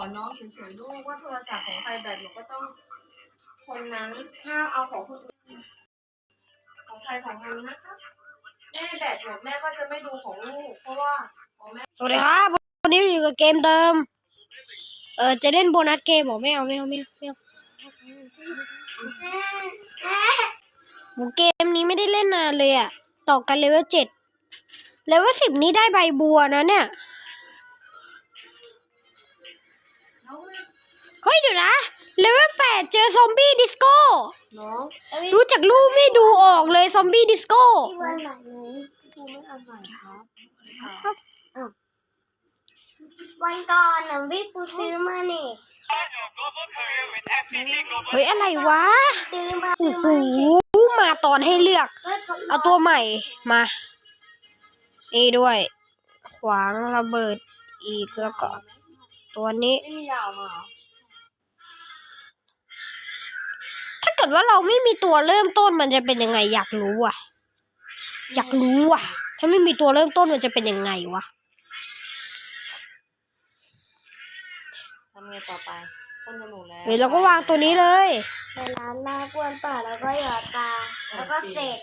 อน้องเฉยๆลูกว่าโทรศัพท์ของใครแบตหนูก็ต้อง คนนั้นห้าเอาของคนอื่นของใครของมันนะคะแม่แบตหมดแม่ก็จะไม่ดูของลูกเพราะว่าของแม่สวัสดีครับวันนี้อยู่กับเกมเดิม เออจะเล่นโบนัสเกมบอกไม่เอาไม่เอาไม่เอาไม่เอาโหเกมนี้ไม่ได้เล่นนานเลยอะต่อกันเลเวลเจ็ดเลเวลสิบนี้ได้ใบบัวนะเนี่ย เฮ้ยเดี๋ยวนะเลเวลแปดเจอซอมบี้ดิสโก้น้องรู้จักรูปไม่ดูออกเลยซอมบี้ดิสโก้วันไหนนี้ดูไม่อร่อยครับวันก่อนน่ะพี่ปูซื้อมานี่ เฮ้ยอะไรวะซื้อมาโอ้โหมาตอนให้เลือกก็ทดลเอาองตัวใหม่มานี่ด้วย ขวางระเบิดอีกแล้วก็ ตัวนี้ ไม่มียาวมาเหรอ เกิดว่าเราไม่มีตัวเริ่มต้นมันจะเป็นยังไง อยากรู้อะ อยากรู้อะ ถ้าไม่มีตัวเริ่มต้นมันจะเป็นยังไงวะทำไงต่อไปต้นจมูกแล้วเฮ้ยเราก็วางตัวนี้เลยเวลาแม่กวนป่าแล้วก็หยอดตาแล้วก็เสร็จ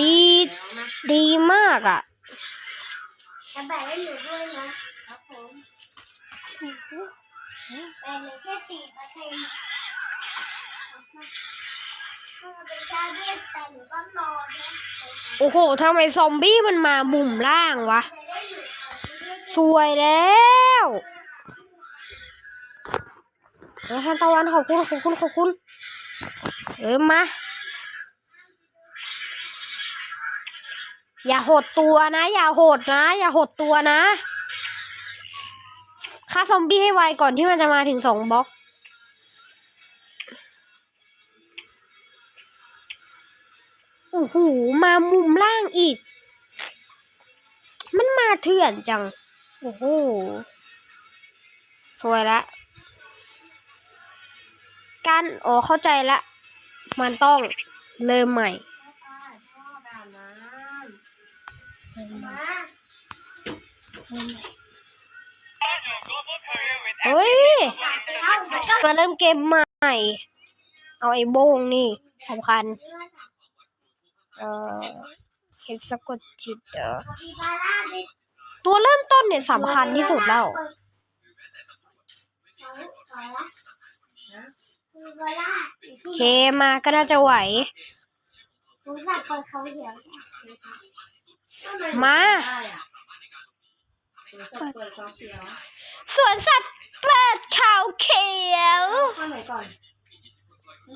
ดีแล้วนะดีมากอะจะแบ่งให้หนูด้วยนะครับผมแบ่งหนูแค่สี่เปอร์เซ็นต์ โอ้โหทำไมซอมบี้มันมาบุ่มล่างวะจะได้อยู่กับเรื่องสวยแล้วเออทานตะวันขอบคุณขอบคุณขอบคุณ เออมา อย่าหดตัวนะ อย่าหดนะ อย่าหดตัวนะฆ่าซอมบี้ให้ไวก่อนที่มันจะมาถึงสองบล็อก โอ้โหมามุมล่างอีก มันมาเถื่อนจัง โอ้โหสวยละ การอ๋อเข้าใจละ มันต้องเริ่มใหม่เฮ้ยเข้ามันก็มาเริ่มเกมใหม่ เอาไอ้โบงนี่สำคัญ เออเห็นสะกดจิตเออตัวเริ่มต้นเนี่ยสำคัญที่สุดแล้ว เคมาก็น่าจะไหว มาสวนสัตว์เปิดเขาเขียว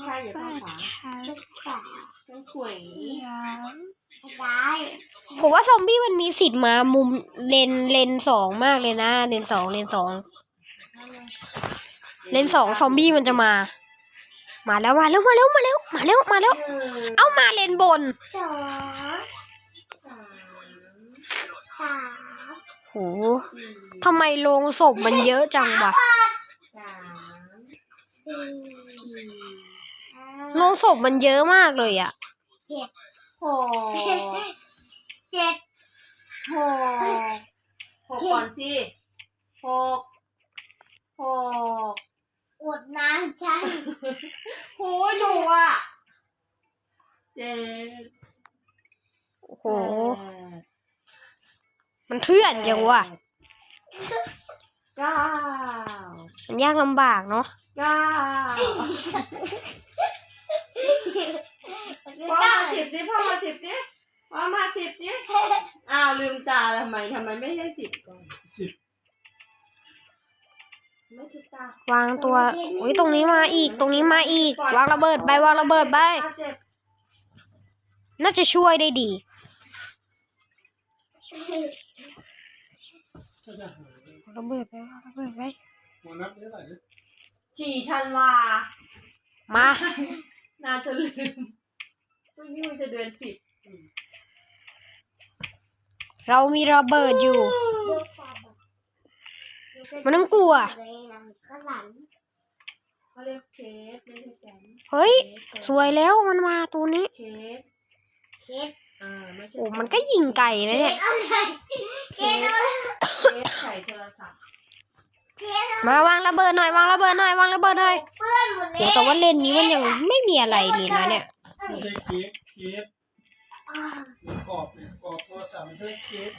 ใช่อย่าข้างขวาทุกป่าข้างขวาได้ผมว่าซอมบี้มันมีสิทธิ์มามุมเลนเลนสองมากเลยนะ เลนสองเลนสองเลนสองซอมบี้มันจะมา มาแล้วมาแล้วมาแล้วมาแล้วมาแล้วมาแล้วหนึ่งเอามาเลนบนสองสามสามโหทำไมโรงศพมันเยอะจังวะสามสี่ สี่โรงศพมันเยอะมากเลยอะเจ็ดหกเจ็ดหกหกก่อนสิหกหกอดน้ำใช่โหหนูอะเจ็ดโอ้โห มันเถื่อนจังวะเก้ามันยากลำบากเนาะเก้า พ่อมาสิบสิพ่อมาสิบสิพ่อมาสิบสิอ้าวลืมตาทำไมทำไมไม่ให้สิบก่อนสิบไม่ชิดตาวางตัวอุ้ยตรงนี้มาอีก ตรงนี้มาอีก วางระเบิดไปวางระเบิดไปอะเจ็บน่าจะช่วยได้ดีระเบิดไปวางระเบิดไปฉี่ธันวา มานาจะลืม พรุ่งนี้มันจะเดือนสิบเรามีระเบิดอยู่ มันต้องกลัวข้างหลังเขาเรียกเคสไม่ใช่แฟนเฮ้ยเคสสวยแล้วมันมาตัวนี้ เคสเช็ดอ่าไม่ใช่โอ้มันก็ยิงไก่เลยเช็เนี่ยดอะไรเช็ดอะไรเคสใส่โทรศัพท์มาวางระเบิดหน่อยวางระเบิดหน่อยวางระเบิดหน่อยเพื่อนหมดโหแล้วแต่ว่าเลนนี้มันยังไม่มีอะไรเลยนะเนี่ย ไม่ใช่เค้กเค้กกรอบกรอบโทรศัพท์ไม่ใช่เค้ก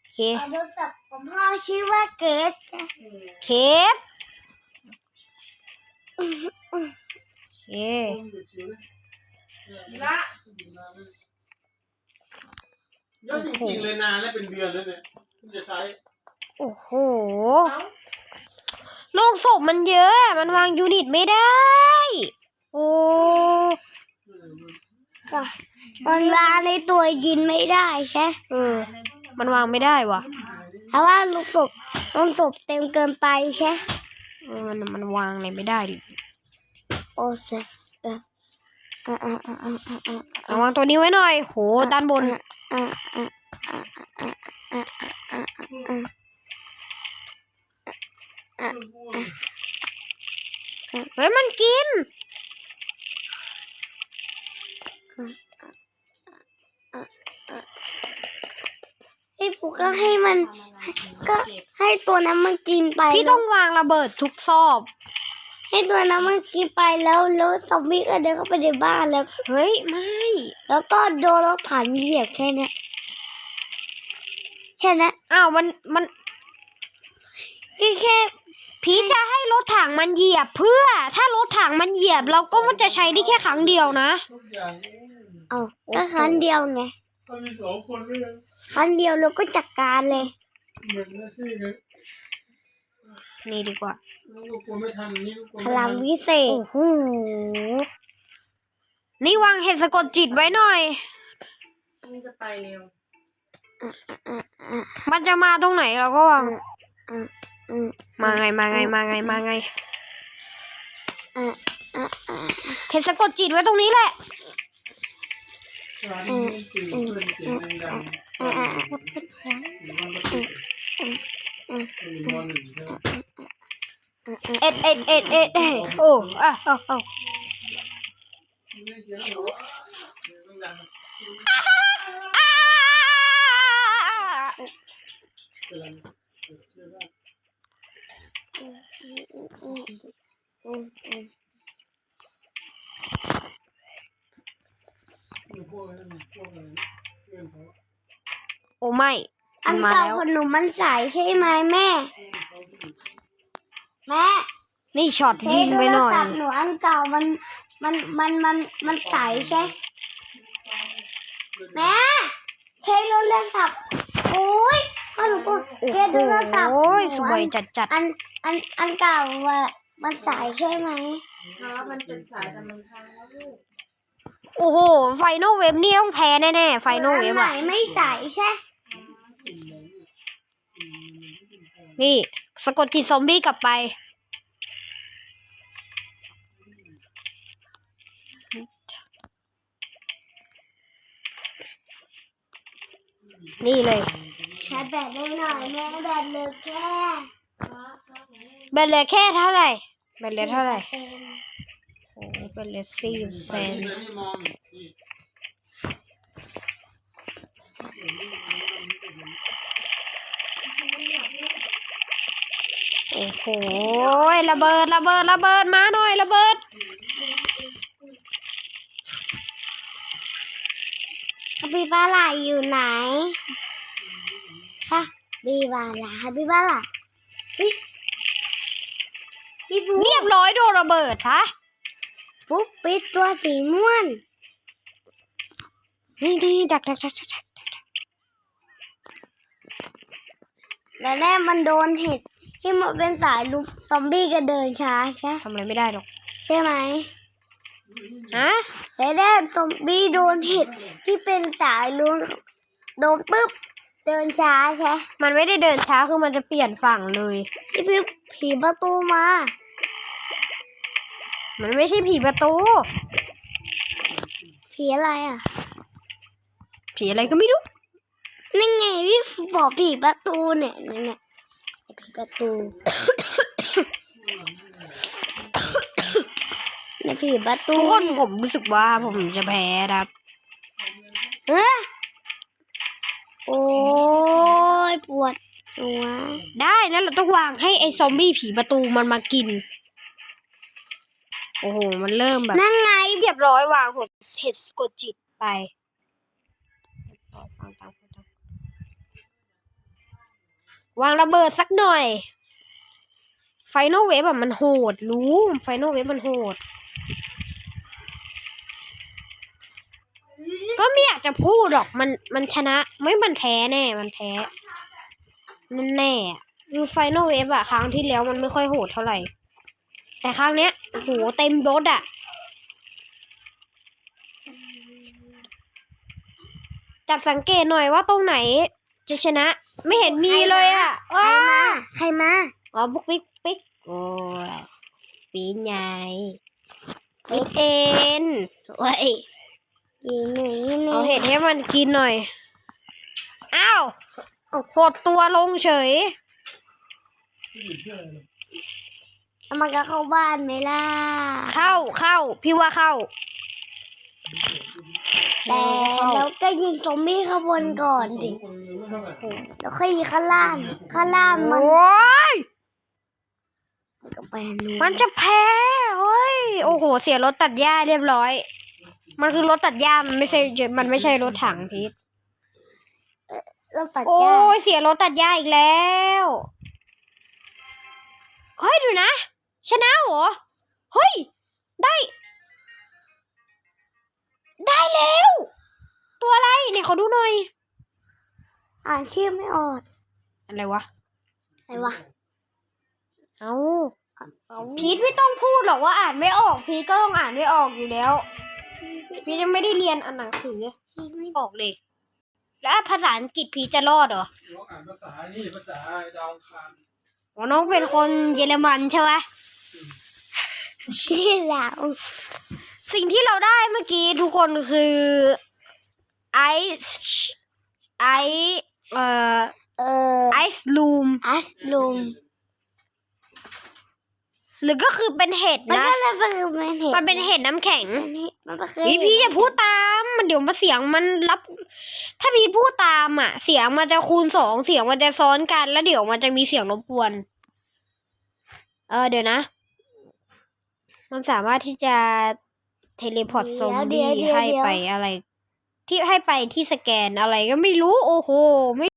โอเคโทรศัพท์ของพ่อชื่อว่าเกดเคฟโอเคต้มอยู่ลยละเยอะจริงๆเลยนานแล้วเป็นเดือนแล้วเนี่ยจะใช้ โอ้โหเอ้าโลกศพมันเยอะ มันวางยูนิตไม่ได้ อ้ค่ะมันวางในตัวยินไม่ได้ใช่เออ มันวางไม่ได้ว่ะ เพราะว่าลูกศพลูกศพเต็มเกินไปใช่เออมันมันวางอะไรไม่ได้ดิโอ้เสเออเออเออเออเออเออเออเอาวางตัวนี้ไว้หน่อย โห ด้านบนเออเออเออเออเออเออเออเฮ้ย มันกิน กก็ให้มัน ก็ให้ตัวนั้นมันกินไปพี่ต้องวางระเบิดทุกซอกให้ตัวนั้นมันกินไปแล้วแล้วซอมบี้ก็เดินเข้าไปในบ้านแล้ว เฮ้ยไม่ แล้วก็โดนรถถังเหยียบแค่เนี้ยแค่นั้นอ้าวมันมันแค่แค่พีชจะให้รถถังมันเหยียบเพื่อ ถ้ารถถังมันเหยียบ เราก็มันจะใช้ได้แค่ครั้งเดียวนะทุกอย่างเอาก็ครั้งเดียวไง ถ้ามีสองคนด้วยครั้งเดียวเราก็จัดการเลย เหมือนหน้าที่กันนี่ดีกว่า ลูกกลัวไม่ทันนี่ลูกกลัวพไม่ลัทังนวิเศษ โอ้โห นี่วางเห็ดสะกดจิตไว้หน่อย นี่จะไปเร็ว มันจะมาตรงไหนเราก็วาง อืมอืม มาไงมาไงมาไงมาไงอะอะอะ เห็ดสะกดจิตไว้ตรงนี้แหละ ร้านนี้ตื่นเพื่อนเสียงดังๆอยู่บ้านปกติอยู่บ้านหนึ่งใช่ไหมเอ็ดเอ็ดเอ็ดเอ็ดเอ็ดโอ้อะโอ้โอ้ไม่เกี่ยงดังอ่า เวลาเชื่อว่า อืมอืมอืม พวกนั้นพวกอะไรเพื่อนเขา โอ้ ไม่อัมันนมาเก่าแล้ว ขนมมันใสใช่ไหมแม่ แม่นี่ช็อตเทยิงโทไปรหน่อย ศัพท์หนูอันเก่ามันมันมันมันมันใสใช่แม่เทโทรศัพท์โอ้ยพ่อหนูก็โอ้เทโหโทรศัพท์หนูสวยจัดจัดอันอันอันเก่าว่ามันใสใช่ไหมครับมันเป็นสายแต่มันพังแล้วลูกโอ้โห ไฟนอลเว็บนี่ต้องแพ้แน่ๆ ไฟนอลอัเว็บไหนอะไม่ใสใช่ นี่สะกดจิตซอมบี้กลับไปนี่เลยใช้แบตได้หน่อยแม่แบตเหลยแค่ครับครับผมแบตเหลือแค่เท่าไหร่แบตเหลือเท่าไหร่เซ็นโอ้แบตเหลือสี่แสใส่นนี่เลยนี่มองนี่ โอ้โหระเบิดระเบิดระเบิดมาหน่อยระเบิด คาปิบาร่าอยู่ไหนคะบีบาร่าคาปิบาร่าเฮ้ยพี่ปุ๊กเรียบร้อยโดนระเบิดฮะปุ๊กปิดตัวสีม่วงนี่นี่ดักดักดักดักดักแล้วแน่มันโดนเห็ด ที่มันเป็นสายลุกซอมบี้ก็เดินช้าใช่ทำอะไรไม่ได้หรอก ใช่ไหมฮะแล้วแน่ซอมบี้โดนเห็ดที่เป็นสายลุกโดนปุ๊บเดินช้าใช่มันไม่ได้เดินช้าคือมันจะเปลี่ยนฝั่งเลยพี่พี่ผีประตูมา มันไม่ใช่ผีประตู ผีอะไรอะ ผีอะไรก็ไม่รู้นั่นไงพี่บอกผีประตูเนี่ยนั่นเนี่ย ไอ้ผีประตูเนี่ยผีประตูทุกคนเยผมรู้สึกว่าผมจะแพ้นะครับฮะโอ้ยปวดตัวได้แล้วเราต้องวางให้ไอ้ซอมบี้ผีประตูมันมากิน โอ้โห มันเริ่มแบบ นั่นไงเรียบร้อยวางหดเห็ดกดจิตไป วางระเบิดสักหน่อย ไฟนอลเวฟแบบมันโหด รู้ไฟนอลเวฟมันโหด ก็ไม่อยากจะพูดหรอกมันมันชนะ ไม่มันแพ้แน่มันแพ้นั่นแน่คือไฟนอลเวฟอะครั้งที่แล้วมันไม่ค่อยโหดเท่าไหร่ แต่ครั้งเนี้ยโอ้โหเต็มรถอะจับสังเกตหน่อยว่าตรงไหนจะชนะ ไม่เห็นมีเลยอะใครมา ใครมาอ๋อบุ๊กปิ๊กปิ๊กโอ้ยปีนใหญ่ปิ๊กเอ็นโอ้ยอยู่ไหนนี่เอาเห็ดให้มันกินหน่อย อ้าวหดตัวลงเฉยเอามันก็เข้าบ้านไหมล่ะ เข้าเข้า พี่ว่าเข้า แต่แล้วก็ยิงซอมบี้ข้างบนก่อนดิแล้วค่อยยิงข้างล่างข้างล่างมันโอ้ยมันก็ไปทางนู้นมันจะแพ้เฮ้ยโอ้โห เสียรถตัดหญ้าเรียบร้อย มันคือรถตัดหญ้ามันไม่ใช่มันไม่ใช่รถถังพีทเราตัดโอ้หญ้ายเสียรถตัดหญ้าอีกแล้วเฮ้ยดูนะชนะเหรอเฮ้ยได้ ได้แล้ว ตัวอะไรเนี่ยขอดูหน่อย อ่านชื่อไม่ออกอะไรวะ อะไรวะเอาเอาพีทไม่ต้องพูดหรอกว่าอ่านไม่ออก พีทก็ต้องอ่านไม่ออกอยู่แล้ว พีทยังไม่ได้เรียนอ่านหนังสือไม่ออกเลย แล้วภาษาอังกฤษพีทจะรอดเหรอน้องอ่านภาษานี่ภาษาดาวอังคารอ๋อน้องเป็นคนเยอรมันใช่ไหมชื่อเรา สิ่งที่เราได้เมื่อกี้ทุกคนคือไอซ์ไอเอ่อเออไอซ์ลูมอัสลุงหรือก็คือเป็นเห็ดมันนะ ก็เลยเป็นเป็นเห็ดมันเป็นเห็ดน้ำแข็งมันเห็ดมันก็คือพี่พี่อย่าพูดตามมันเดี๋ยวมาเสียงมันรับ ถ้าพี่พูดตามอะ เสียงมันจะคูณสองเสียงมันจะซ้อนกัน แล้วเดี๋ยวมันจะมีเสียงรบกวน เออเดี๋ยวนะ มันสามารถที่จะ เทเลพอร์ตซอมบี้ให้ไปอะไร ที่ให้ไปที่สแกนอะไรก็ไม่รู้ โอ้โหไม่